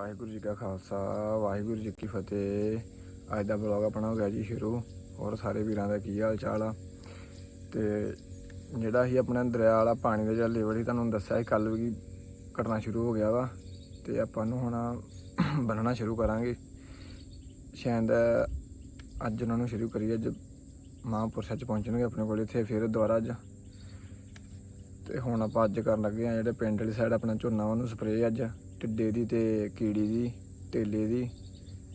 ਵਾਹਿਗੁਰੂ ਜੀ ਕਾ ਖਾਲਸਾ, ਵਾਹਿਗੁਰੂ ਜੀ ਕੀ ਫਤਿਹ। ਅੱਜ ਦਾ ਬਲੌਗ ਆਪਣਾ ਹੋ ਗਿਆ ਜੀ ਸ਼ੁਰੂ। ਹੋਰ ਸਾਰੇ ਵੀਰਾਂ ਦਾ ਕੀ ਹਾਲ ਚਾਲ ਆ? ਤੇ ਜਿਹੜਾ ਹੀ ਆਪਣਾ ਦਰਿਆ ਵਾਲਾ ਪਾਣੀ ਦਾ ਜਿਹੜਾ ਲੈਵਲ ਸੀ, ਤੁਹਾਨੂੰ ਦੱਸਿਆ ਸੀ ਕੱਲ ਵੀ ਘਟਣਾ ਸ਼ੁਰੂ ਹੋ ਗਿਆ ਵਾ। ਤੇ ਆਪਾਂ ਨੂੰ ਹੁਣ ਬੰਨਣਾ ਸ਼ੁਰੂ ਕਰਾਂਗੇ। ਸ਼ਾਇਦ ਅੱਜ ਉਹਨਾਂ ਨੂੰ ਸ਼ੁਰੂ ਕਰੀਏ, ਅੱਜ ਮਹਾਂਪੁਰਸ਼ਾਂ ਚ ਪਹੁੰਚਣਗੇ ਆਪਣੇ ਕੋਲ ਇੱਥੇ, ਫਿਰ ਦੁਬਾਰਾ ਅੱਜ। ਤੇ ਹੁਣ ਆਪਾਂ ਅੱਜ ਕਰਨ ਲੱਗੇ ਆ ਜਿਹੜੇ ਪਿੰਡ ਵਾਲੀ ਸਾਈਡ ਆਪਣਾ ਝੋਨਾ ਉਹਨੂੰ ਸਪਰੇਅ ਅੱਜ। ਟਿੱਡੇ ਦੀ ਤੇ ਕੀੜੀ ਦੀ, ਤੇਲੇ ਦੀ,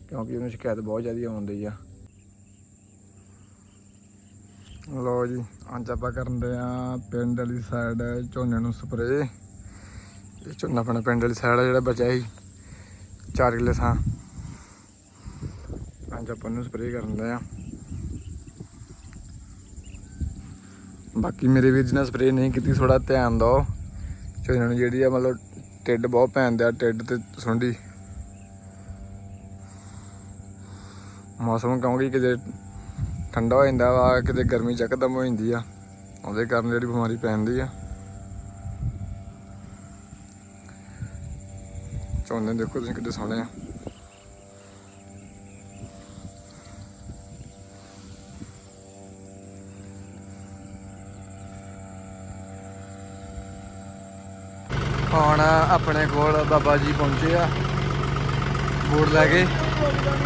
ਕਿਉਂਕਿ ਉਹਨੂੰ ਸ਼ਿਕਾਇਤ ਬਹੁਤ ਜ਼ਿਆਦਾ ਆਉਂਦੀ ਆ। ਲੋ ਜੀ, ਅੱਜ ਆਪਾਂ ਕਰਨ ਦੇ ਆ ਪਿੰਡ ਵਾਲੀ ਸਾਈਡ ਝੋਨੇ ਨੂੰ ਸਪਰੇਅ ਇਹ ਝੋਨਾ ਆਪਣਾ ਪਿੰਡ ਵਾਲੀ ਸਾਈਡ ਜਿਹੜਾ ਬਚਿਆ ਸੀ 4 ਕਿੱਲੇ ਥਾਂ। ਅੱਜ ਆਪਾਂ ਨੂੰ ਸਪਰੇਅ ਕਰਨ ਦੇ ਆ। ਬਾਕੀ ਮੇਰੇ ਵੀਰ ਜੀ ਨੇ ਸਪਰੇਅ ਨਹੀਂ ਕੀਤੀ ਥੋੜਾ ਧਿਆਨ ਦਿਓ। ਝੋਨੇ ਨੂੰ ਜਿਹੜੀ ਆ ਮਤਲਬ ਟਿੱਡ ਬਹੁਤ ਪੈਂਦੇ ਆ ਟਿੱਡ ਤੇ ਸੁੰਡੀ। ਮੌਸਮ ਕਿਉਂਕਿ ਕਿਤੇ ਠੰਡਾ ਹੋ ਜਾਂਦਾ ਵਾ, ਕਿਤੇ ਗਰਮੀ ਚੱਕਦਮ ਹੋ ਜਾਂਦੀ ਆ। ਉਹਦੇ ਕਾਰਨ ਜਿਹੜੀ ਬਿਮਾਰੀ ਪੈਂਦੀ ਆ। ਝੋਨੇ ਦੇਖੋ ਤੁਸੀਂ ਕਿੱਡੇ ਸੋਹਣੇ ਆ। ਹੁਣ ਆਪਣੇ ਕੋਲ ਬਾਬਾ ਜੀ ਪਹੁੰਚੇ ਆ। ਬੋਰਡ ਲੈ ਕੇ।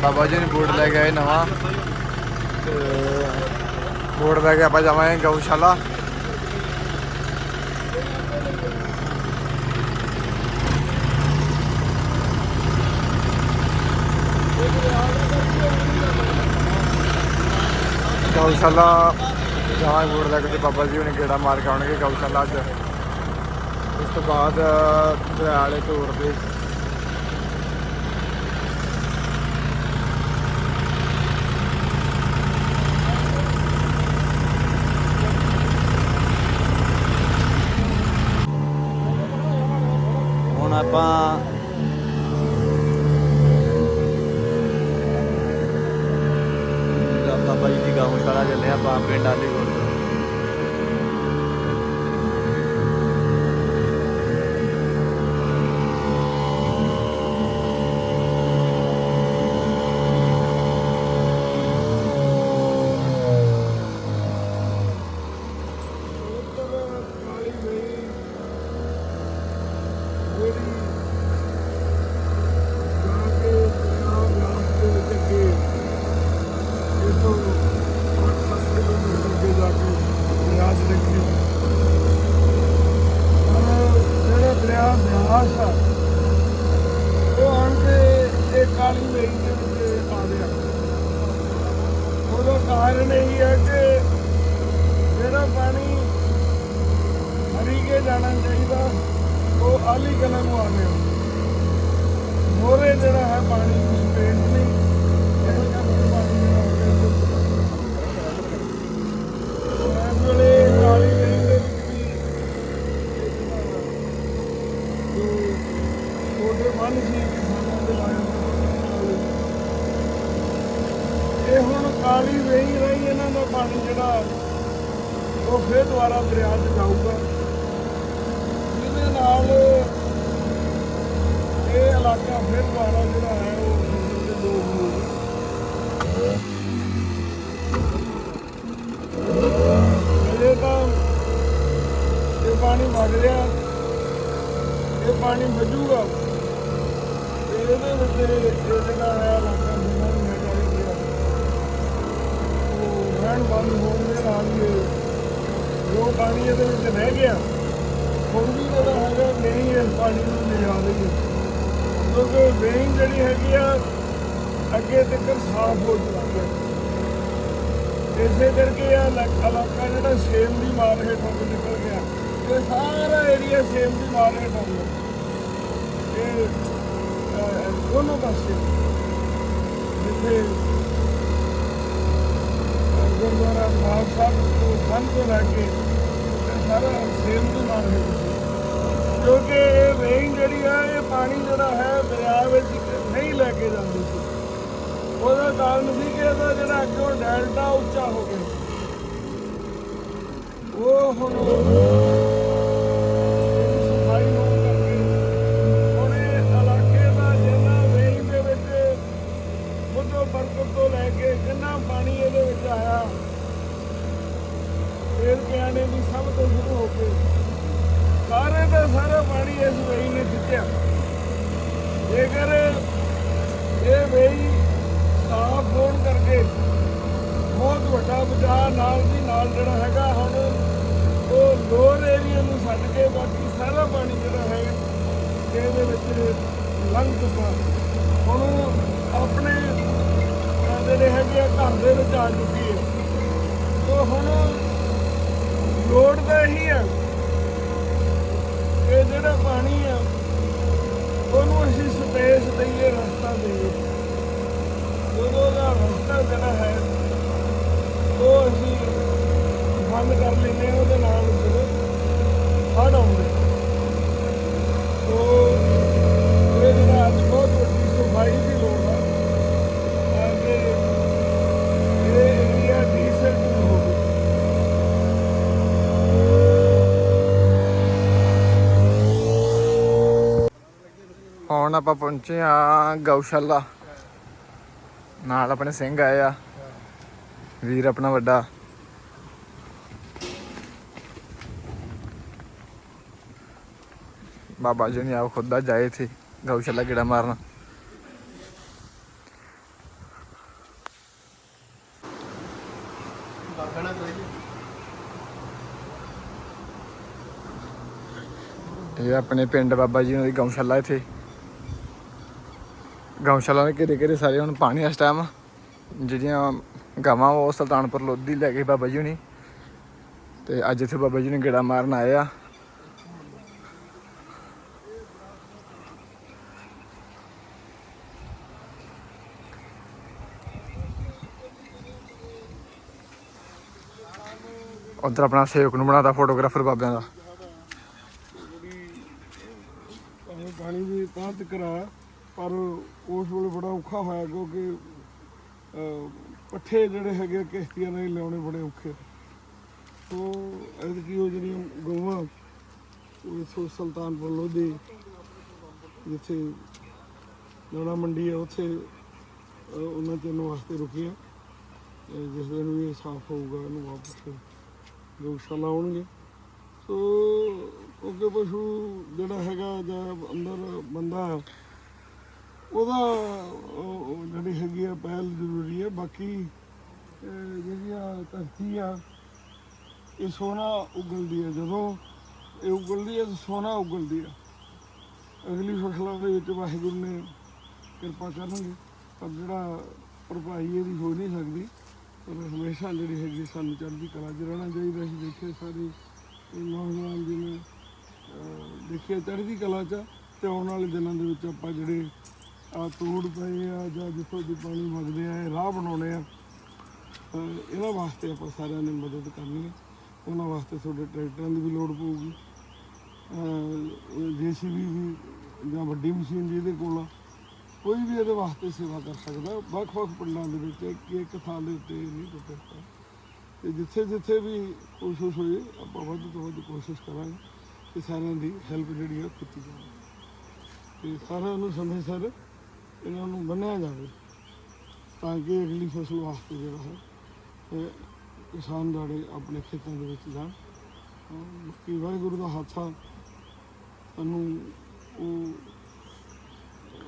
ਬਾਬਾ ਜੀ ਨੇ ਬੋਰਡ ਲੈ ਕੇ ਆਏ ਨਵਾਂ। ਤੇ ਬੋਰਡ ਲੈ ਕੇ ਆਪਾਂ ਜਾਵਾਂਗੇ ਗਊਸ਼ਾਲਾ। ਗਊਸ਼ਾਲਾ ਜਾਵਾਂਗੇ ਬੋਰਡ ਲੈ ਕੇ ਬਾਬਾ ਜੀ ਹੁਣੇ ਗੇੜਾ ਮਾਰ ਕੇ ਆਉਣਗੇ ਗਊਸ਼ਾਲਾ ਅੱਜ। ਉਸ ਤੋਂ ਬਾਅਦ ਦਰਿਆ ਵਾਲੇ ਦੇ ਹੁਣ ਆਪਾਂ ਬਾਬਾ ਜੀ ਦੀ ਗਾਉਸ਼ਾਲਾ ਚੱਲੇ ਆਪਾਂ ਪਿੰਡ ਆਲੀ ਕੋਲ ਕਾਲੀ ਮੇਰੀ ਦੇ ਵਿੱਚ ਆ ਗਿਆ ਉਹਦਾ ਕਾਰਨ ਇਹ ਹੈ ਕਿ ਜਿਹੜਾ ਪਾਣੀ ਹਰੀ ਕੇ ਜਾਣਾ ਚਾਹੀਦਾ ਉਹ ਆਲੀ ਕਲਾ ਨੂੰ ਮੋਰੇ ਜਿਹੜਾ ਹੈ ਪਾਣੀ ਨੂੰ ਸਪੇਸ ਨਹੀਂ ਇਹੋ ਜਿਹਾ ਕੋਈ ਪਾਣੀ ਜਿਹੜਾ ਹੋ ਗਿਆ ਇਸ ਵੇਲੇ ਕਾਲੀ ਮੇਰੀ ਦੇ ਵਿੱਚ ਵੀ ਜੋ ਛੋਟੇ ਮਨ ਸੀ ਕਿਸਾਨਾਂ ਦੇ ਲਾਇਆ ਇਹ ਹੁਣ ਕਾਲੀ ਵੇਈ ਰਹੀ ਇਹਨਾਂ ਦਾ ਪਾਣੀ ਜਿਹੜਾ ਉਹ ਫਿਰ ਦੁਬਾਰਾ ਦਰਿਆ 'ਚ ਜਾਊਗਾ ਜਿਹਦੇ ਨਾਲ ਇਹ ਇਲਾਕਾ ਫਿਰ ਦੁਬਾਰਾ ਜਿਹੜਾ ਹੈ ਉਹ ਹਿੰਦੂ ਦੇ ਲੋਕ ਹੋਊਗਾ ਅਜੇ ਤਾਂ ਇਹ ਪਾਣੀ ਵਗ ਰਿਹਾ ਇਹ ਪਾਣੀ ਵੱਜੂਗਾ ਇਹਦੇ ਵਿੱਚ ਜਿਹੜਾ ਹੈ ਇਲਾਕਾ ਜਿੰਨਾ ਵੀ ਹੈਗਾ ਇਹ ਉਹ ਰਹਿਣ ਬੰਦ ਹੋਣ ਦੇ ਨਾਲ ਹੀ ਜੋ ਪਾਣੀ ਇਹਦੇ ਵਿੱਚ ਰਹਿ ਗਿਆ, ਹੁਣ ਵੀ ਜਿਹੜਾ ਹੈਗਾ, ਨਹੀਂ ਇਸ ਪਾਣੀ ਨੂੰ ਲਿਜਾ ਰਹੀ ਹੈ ਕਿਉਂਕਿ ਵੇਈਂ ਜਿਹੜੀ ਹੈਗੀ ਆ, ਅੱਗੇ ਤੱਕ ਸਾਫ਼ ਹੋ ਚੁੱਕੀ ਹੈ। ਇਸੇ ਕਰਕੇ ਆ ਇਲਾਕਾ ਜਿਹੜਾ ਸੇਮ ਦੀ ਮਾਰ ਹੇਠੋਂ ਦੀ ਨਿਕਲ ਗਿਆ। ਇਹ ਸਾਰਾ ਏਰੀਆ ਸੇਮ ਦੀ ਮਾਰ ਹੇਠੋਂ ਗਿਆ। ਇਹ ਦੋਨੋਂ ਪਾਸੇ ਜਿੱਥੇ ਗੁਰਦੁਆਰਾ ਬਾਗ ਸਾਹਿਬ ਤੋਂ ਬੰਦ ਤੋਂ ਲੈ ਕੇ ਸਾਰਾ ਸੇਮ ਦੀ ਮਾਰ ਹੇਠੋਂ ਸੀ। ਕਿਉਂਕਿ ਇਹ ਵੇਨ ਜਿਹੜੀ ਆ, ਇਹ ਪਾਣੀ ਜਿਹੜਾ ਹੈ, ਦਰਿਆ ਵਿੱਚ ਨਹੀਂ ਲੈ ਕੇ ਜਾਂਦੀ ਸੀ। ਉਹਦਾ ਕਾਰਨ ਸੀ ਕਿ ਇਹਦਾ ਜਿਹੜਾ ਅੱਗੋਂ ਡੈਲਟਾ ਉੱਚਾ ਹੋ ਗਿਆ। ਉਹ ਹੁਣ ਸਫ਼ਾਈ ਹੋਣ ਕਰਕੇ ਹੁਣ ਇਹ ਇਲਾਕੇ ਦਾ ਜਿੰਨਾ ਆ ਜੇਕਰ ਇਹ ਵੇਈ ਸਾਫ਼ ਹੋਣ ਕਰਕੇ ਬਹੁਤ ਵੱਡਾ ਬਚਾਅ ਨਾਲ ਦੀ ਨਾਲ ਜਿਹੜਾ ਹੈਗਾ ਹੁਣ ਉਹ ਲੋਰ ਏਰੀਆ ਕੇ ਬਾਕੀ ਸਾਰਾ ਪਾਣੀ ਜਿਹੜਾ ਹੈ ਇਹਦੇ ਵਿੱਚ ਲੰਘ ਚੁੱਕਾ। ਹੁਣ ਆਪਣੇ ਜਿਹੜੇ ਹੈਗੇ ਆ ਘਰ ਦੇ ਵਿੱਚ ਆ ਚੁੱਕੀ ਹੈ। ਸੋ ਹੁਣ ਲੋੜ ਤਾਂ ਇਹੀ ਹੈ ਕਿ ਜਿਹੜਾ ਪਾਣੀ ਆ, ਉਹਨੂੰ ਅਸੀਂ ਸਪੇਸ ਦਈਏ ਰਸਤਾ ਦੇਈਏ ਜਦੋਂ ਦਾ ਰਸਤਾ ਜਿਹੜਾ ਹੈ, ਉਹ ਅਸੀਂ ਬੰਦ ਕਰ ਲੈਂਦੇ ਹਾਂ ਉਹਦੇ ਨਾਲ ਜਦੋਂ ਹੜ ਆਉਂਦੇ ਤੋ ਇਹ ਜਿਹੜਾ ਅੱਜ ਬਹੁਤ ਵੱਡੀ ਸਫ਼ਾਈ ਦੀ ਲੋੜ ਹੈ ਕਿ ਇਹ ਏਰੀਆ ਡੀਸੈਂਟ ਹੋਵੇ ਹੁਣ ਆਪਾਂ ਪਹੁੰਚੇ ਆ ਗਊਸ਼ਾਲਾ। ਨਾਲ ਆਪਣੇ ਸਿੰਘ ਆਏ ਆ। ਵੀਰ ਆਪਣਾ ਵੱਡਾ। ਬਾਬਾ ਜੀ ਨੇ ਆਪ ਖੁਦ ਦਾ ਜਾਏ ਥੇ ਗਊਸ਼ਾਲਾ ਕਿਹੜਾ ਮਾਰਨ ਇਹ ਆਪਣੇ ਪਿੰਡ ਬਾਬਾ ਜੀ ਦੀ ਗਊਸ਼ਾਲਾ ਇੱਥੇ ਗਊਸ਼ਾਲਾ ਦੇ ਘੇਰੇ ਘੇਰੇ ਸਾਰੇ ਹੁਣ ਪਾਣੀ ਇਸ ਟਾਈਮ ਜਿਹੜੀਆਂ ਗਾਵਾਂ ਉਹ ਸੁਲਤਾਨਪੁਰ ਲੋਧੀ ਲੈ ਗਏ ਬਾਬਾ ਜੀ ਹੁਣੀ ਤੇ ਅੱਜ ਇੱਥੇ ਬਾਬਾ ਜੀ ਨੇ ਗੇੜਾ ਮਾਰਨ ਆਏ ਆ ਉਧਰ ਆਪਣਾ ਸੇਵਕ ਨੂੰ ਬਣਾਤਾ ਫੋਟੋਗ੍ਰਾਫਰ ਬਾਬਿਆਂ ਦਾ। ਪਾਣੀ ਪਾਣੀ ਦੀ ਤਾਂ ਤਕਰਾ ਪਰ ਉਸ ਵੇਲੇ ਬੜਾ ਔਖਾ ਹੋਇਆ ਕਿਉਂਕਿ ਪੱਠੇ ਜਿਹੜੇ ਹੈਗੇ ਕਿਸ਼ਤੀਆਂ ਨਾਲ ਹੀ ਲਿਆਉਣੇ ਬੜੇ ਔਖੇ। ਸੋ ਐਤਕੀ ਉਹ ਜਿਹੜੀਆਂ ਗਊਆਂ ਉਹ ਇੱਥੋਂ ਸੁਲਤਾਨਪੁਰ ਲੋਧੀ ਜਿੱਥੇ ਦਾਣਾ ਮੰਡੀ ਹੈ ਉੱਥੇ ਅਹ, ਉਹਨਾਂ ਚੰਨ ਵਾਸਤੇ ਰੁਕੀਆਂ। ਜਿਸ ਦਿਨ ਵੀ ਇਹ ਸਾਫ਼ ਹੋਊਗਾ ਇਹਨੂੰ ਵਾਪਸ ਗਊਸ਼ਾਲਾ ਆਉਣਗੇ ਸੋ ਕਿਉਂਕਿ ਪਸ਼ੂ ਜਿਹੜਾ ਹੈਗਾ ਜਾਂ ਅੰਦਰ ਬੰਦਾ ਉਹਦਾ ਜਿਹੜੀ ਹੈਗੀ ਆ ਪਹਿਲ ਜ਼ਰੂਰੀ ਹੈ ਬਾਕੀ ਅਹ, ਜਿਹੜੀਆਂ ਧਰਤੀ ਆ ਇਹ ਸੋਨਾ ਉਗਲਦੀ ਹੈ ਜਦੋਂ ਇਹ ਉਗਲਦੀ ਹੈ ਤਾਂ ਸੋਨਾ ਉਗਲਦੀ ਹੈ ਅਗਲੀ ਫਸਲਾਂ ਦੇ ਵਿੱਚ ਵਾਹਿਗੁਰੂ ਨੇ ਕਿਰਪਾ ਕਰਨਗੇ ਪਰ ਜਿਹੜਾ ਭਰਪਾਈ ਇਹਦੀ ਹੋ ਨਹੀਂ ਸਕਦੀ। ਹਮੇਸ਼ਾ ਜਿਹੜੀ ਹੈਗੀ ਸਾਨੂੰ ਚੜ੍ਹਦੀ ਕਲਾ 'ਚ ਰਹਿਣਾ ਚਾਹੀਦਾ ਅਸੀਂ ਦੇਖੇ ਸਾਰੇ ਨੌਜਵਾਨ ਜਿਵੇਂ ਅਹ, ਦੇਖਿਆ ਚੜ੍ਹਦੀ ਕਲਾ 'ਚ ਆ ਤੇ ਆਉਣ ਵਾਲੇ ਦਿਨਾਂ ਦੇ ਵਿੱਚ ਆਪਾਂ ਜਿਹੜੇ ਆ ਤੋੜ ਪਏ ਆ ਜਾਂ ਜਿੱਥੋਂ ਦੀ ਪਾਣੀ ਵਗਦੇ ਆ ਇਹ ਰਾਹ ਬਣਾਉਣੇ ਆ ਇਹਨਾਂ ਵਾਸਤੇ ਆਪਾਂ ਸਾਰਿਆਂ ਨੇ ਮਦਦ ਕਰਨੀ ਹੈ ਉਹਨਾਂ ਵਾਸਤੇ ਤੁਹਾਡੇ ਟਰੈਕਟਰਾਂ ਦੀ ਵੀ ਲੋੜ ਪਊਗੀ। ਜੀਸੀਬੀ ਵੀ ਜਾਂ ਵੱਡੀ ਮਸ਼ੀਨ ਜਿਹਦੇ ਕੋਲ ਆ ਕੋਈ ਵੀ ਇਹਦੇ ਵਾਸਤੇ ਸੇਵਾ ਕਰ ਸਕਦਾ। ਵੱਖ-ਵੱਖ ਪਿੰਡਾਂ ਦੇ ਵਿੱਚ ਇੱਕ ਇੱਕ ਥਾਂ ਦੇ ਉੱਤੇ ਨਹੀਂ ਟੁੱਟੇ ਤੇ ਜਿੱਥੇ ਜਿੱਥੇ ਵੀ ਕੋਸ਼ਿਸ਼ ਹੋਈ, ਆਪਾਂ ਵੱਧ ਤੋਂ ਵੱਧ ਕੋਸ਼ਿਸ਼ ਕਰਾਂਗੇ ਕਿ ਸਾਰਿਆਂ ਦੀ ਹੈਲਪ ਜਿਹੜੀ ਆ ਕੀਤੀ ਜਾਵੇ। ਤੇ ਸਾਰਿਆਂ ਨੂੰ ਸਮੇਂ ਸਿਰ ਇਹਨਾਂ ਨੂੰ ਬੰਨਿਆ ਜਾਵੇ ਤਾਂ ਕਿ ਅਗਲੀ ਫਸਲ ਵਾਸਤੇ ਜਿਹੜਾ ਹੈ ਕਿਸਾਨ ਜਿਹੜੇ ਆਪਣੇ ਖੇਤਾਂ ਦੇ ਵਿੱਚ ਜਾਣ। ਅਹ ਵਾਹਿਗੁਰੂ ਦਾ ਹੱਥ ਆ ਸਾਨੂੰ ਉਹ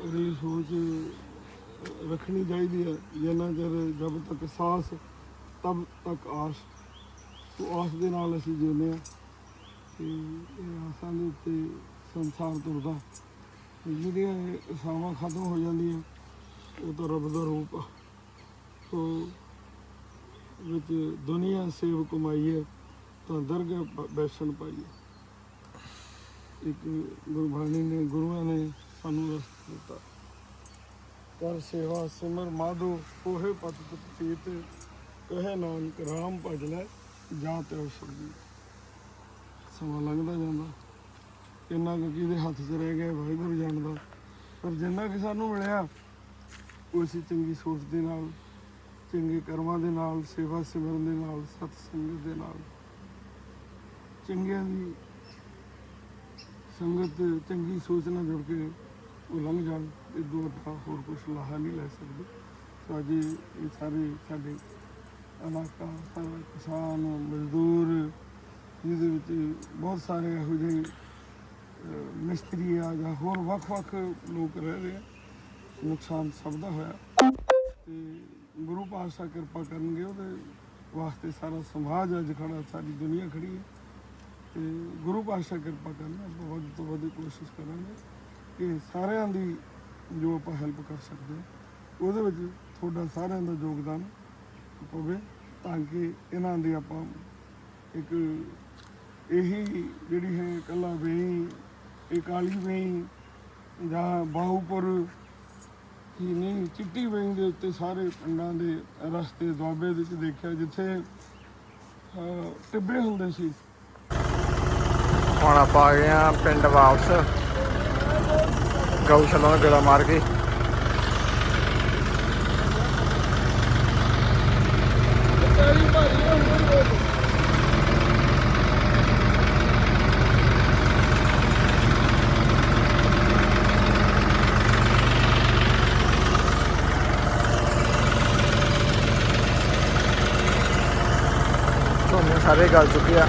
ਅਗਲੀ ਸੋਚ ਰੱਖਣੀ ਚਾਹੀਦੀ ਹੈ। ਜਿੰਨਾ ਚਿਰ ਜਦ ਤੱਕ ਸਾਸ ਤਬ ਤੱਕ ਆਸ ਉਹ ਆਸ ਦੇ ਨਾਲ ਅਸੀਂ ਜਿਉਂਦੇ ਹਾਂ। ਤੇ ਇਹ ਆਸਾਂ ਦੇ ਉੱਤੇ ਸੰਸਾਰ ਤੁਰਦਾ। ਤੇ ਜਿਹੜੀਆਂ ਇਹ ਆਸਾਵਾਂ ਖਤਮ ਹੋ ਜਾਂਦੀਆਂ, ਉਹ ਤਾਂ ਰੱਬ ਦਾ ਰੂਪ ਆ। ਸੋ ਵਿੱਚ ਦੁਨੀਆ ਸੇਵ ਕਮਾਈਏ ਤਾਂ ਦਰਗਾਹ ਪ- ਬੈਸਣ ਪਾਈਏ ਇੱਕ ਗੁਰਬਾਣੀ ਨੇ, ਗੁਰੂਆਂ ਨੇ ਸਾਨੂੰ ਰਸਤਾ ਦਿੱਤਾ। ਕਰ ਸੇਵਾ ਸਿਮਰ ਮਾਧੋ ਕੋਹੇ ਪਤ ਪਤੀਤ ਕਹੇ ਨਾਨਕ ਰਾਮ ਭਜ ਲੈ, ਜਾਂ ਤੇ ਸੁਰਗੀ। ਸਮਾਂ ਲੰਘਦਾ ਜਾਂਦਾ, ਕਿੰਨਾ ਕੁ ਕਿਹਦੇ ਹੱਥ 'ਚ ਰਹਿ ਗਿਆ ਵਾਹਿਗੁਰੂ ਜਾਣਦਾ, ਪਰ ਜਿੰਨਾ ਕਿ ਸਾਨੂੰ ਮਿਲਿਆ, ਉਹ ਅਸੀਂ ਚੰਗੀ ਸੋਚ ਦੇ ਨਾਲ, ਚੰਗੇ ਕਰਮਾਂ ਦੇ ਨਾਲ, ਸੇਵਾ ਸਿਮਰਨ ਦੇ ਨਾਲ ਸਤ ਸੰਗਤ ਦੇ ਨਾਲ। ਚੰਗਿਆਂ ਦੀ ਸੰਗਤ ਚੰਗੀ ਸੋਚ ਨਾਲ ਜੁੜ ਕੇ ਉਹ ਲੰਘ ਜਾਣ ਇਹ ਦੋ ਆਪਾਂ ਹੋਰ ਕੁਝ ਲਾਹਾ ਨਹੀਂ ਲੈ ਸਕਦੇ। ਸੋ ਅੱਜ ਇਹ ਸਾਰੇ ਸਾਡੇ ਇਲਾਕਾ, ਸਾਰਾ ਕਿਸਾਨ, ਮਜ਼ਦੂਰ, ਜਿਹਦੇ ਵਿੱਚ ਬਹੁਤ ਸਾਰੇ ਇਹੋ ਜਿਹੇ ਮਿਸਤਰੀ ਆ ਜਾਂ ਹੋਰ ਵੱਖ-ਵੱਖ ਲੋਕ ਰਹਿ ਰਹੇ ਆ, ਨੁਕਸਾਨ ਸਭ ਦਾ ਹੋਇਆ। ਤੇ ਗੁਰੂ ਪਾਤਸ਼ਾਹ ਕਿਰਪਾ ਕਰਨਗੇ, ਉਹਦੇ ਵਾਸਤੇ ਸਾਰਾ ਸਮਾਜ ਅੱਜ ਖੜਾ, ਸਾਰੀ ਦੁਨੀਆ ਖੜੀ ਹੈ। ਤੇ ਗੁਰੂ ਪਾਤਸ਼ਾਹ ਕਿਰਪਾ ਕਰਨ ਆਪਾਂ ਵੱਧ ਤੋਂ ਵੱਧ ਕੋਸ਼ਿਸ਼ ਕਰਾਂਗੇ। ਕਿ ਸਾਰਿਆਂ ਦੀ ਜੋ ਆਪਾਂ ਹੈਲਪ ਕਰ ਸਕਦੇ ਹਾਂ, ਉਹਦੇ ਵਿੱਚ ਤੁਹਾਡਾ ਸਾਰਿਆਂ ਦਾ ਯੋਗਦਾਨ ਪਵੇ ਤਾਂ ਕਿ ਇਹਨਾਂ ਦੀ ਆਪਾਂ ਇੱਕ ਇਹੀ ਜਿਹੜੀ ਹੈ ਕੱਲਾ ਵੇਈ ਇਹ ਕਾਲੀ ਵੇਈ ਜਾਂ ਬਾਹੂਪੁਰ ਹੀ ਨਹੀਂ, ਚਿੱਟੀ ਵੇਈ ਦੇ ਉੱਤੇ ਸਾਰੇ ਪਿੰਡਾਂ ਦੇ ਰਸਤੇ, ਦੁਆਬੇ ਵਿੱਚ ਦੇਖਿਆ, ਜਿੱਥੇ ਟਿੱਬੇ ਹੁੰਦੇ ਸੀ। ਹੁਣ ਆਪਾਂ ਆ ਗਏ ਆ ਪਿੰਡ ਵਾਪਸ। ਗਊਸ਼ਾਲਾ ਨੂੰ ਗੇੜਾ ਮਾਰ ਕੇ। ਝੋਨੇ ਸਾਰੇ ਗਲ ਚੁੱਕੇ ਆ।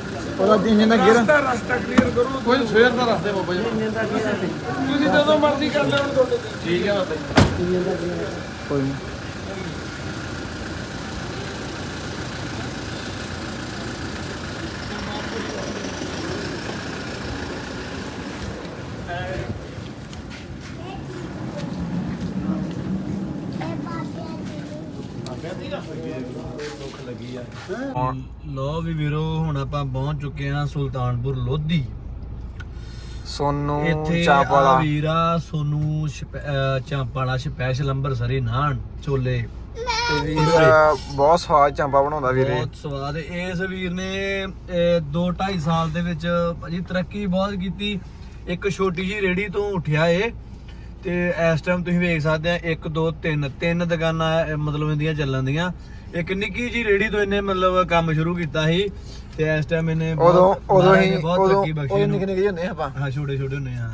ਉਹਦਾ ਇੰਜਨ ਦਾ ਗੇਅਰ ਰਸਤਾ ਰਸਤਾ ਕਲੀਅਰ ਕਰੋ। ਕੋਈ ਸਵੇਰ ਦਾ ਰਸਤੇ ਬਾਬਾ ਜੀ। ਤੁਸੀਂ ਜਦੋਂ ਮਰਜ਼ੀ ਕਰ ਲਿਓ ਹੁਣ ਤੁਹਾਡੇ ਤੇ। ਠੀਕ ਹੈ ਬਾਬਾ ਜੀ। ਕੋਈ ਨਹੀਂ। ਲੋ ਵੀ ਵੀਰੋ ਹੁਣ ਆਪਾਂ ਪਹੁੰਚ ਚੁੱਕੇ ਹਾਂ ਸੁਲਤਾਨਪੁਰ ਲੋਧੀ। ਸੋਨੂ ਇੱਥੇ ਚਾਪ ਆ ਵਾਲਾ ਵੀਰਾ ਸੋਨੂੰ ਚਾਂਪਾਲਾ ਸਪੈਸ਼ਲ ਅੰਬਰਸਰੀ ਨਾਨ ਚੋਲੇ ਬਹੁਤ ਸਵਾਦ ਚਾਂਪਾ ਬਣਾਉਂਦਾ ਵੀਰੇ। ਬਹੁਤ ਸਵਾਦ ਹੈ। ਇਸ ਵੀਰ ਨੇ 2 2.5 ਸਾਲ ਦੇ ਵਿੱਚ ਭਾਜੀ ਤਰੱਕੀ ਬਹੁਤ ਕੀਤੀ। ਇੱਕ ਛੋਟੀ ਜੀ ਰੇੜੀ ਤੋਂ ਉੱਠਿਆ ਏ ਤੇ ਇਸ ਟਾਈਮ ਤੁਸੀਂ ਵੇਖ ਸਕਦੇ ਆ 1 2 3 ਤਿੰਨ ਦੁਕਾਨਾਂ ਮਤਲਬ ਇਹਦੀਆਂ ਚੱਲਣ ਦੀਆਂ। ਇੱਕ ਨਿੱਕੀ ਜੀ ਰੇੜੀ ਤੋਂ ਇਹਨੇ ਮਤਲਬ ਕੰਮ ਸ਼ੁਰੂ ਕੀਤਾ ਸੀ ਤੇ ਇਸ ਟਾਈਮ ਇਹਨੇ ਬਹੁਤ- ਉਦੋਂ ਉਦੋਂ ਮਹਾਰਾਜ ਹੀ ਨੇ ਬਹੁਤ ਉਦੋਂ ਤਰੱਕੀ ਬਖਸ਼ੀ ਉਦੋਂ ਇਹਨੂੰ। ਨਿੱਕੇ ਨਿੱਕੇ ਜਿਹੇ ਹੁੰਦੇ ਆਪਾਂ। ਹਾਂ ਛੋਟੇ ਛੋਟੇ ਹੁੰਦੇ ਆ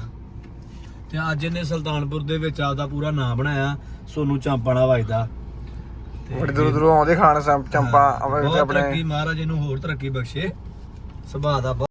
ਤੇ ਅੱਜ ਇਹਨੇ ਸੁਲਤਾਨਪੁਰ ਦੇ ਵਿੱਚ ਆਪਦਾ ਪੂਰਾ ਨਾਮ ਬਣਾਇਆ ਸੋਨੂੰ ਚਾਂਪਾਣਾ ਵਜਦਾ। ਬੜੇ ਦੂਰ ਦੂਰੋਂ ਆਉਂਦੇ ਖਾਣ ਚਾਂਪਾ ਬਹੁਤ ਆਪਣੇ ਤਰੱਕੀ ਮਹਾਰਾਜ ਇਹਨੂੰ ਹੋਰ ਤਰੱਕੀ ਬਖਸ਼ੇ। ਸੁਭਾਅ ਦਾ ਬਹੁਤ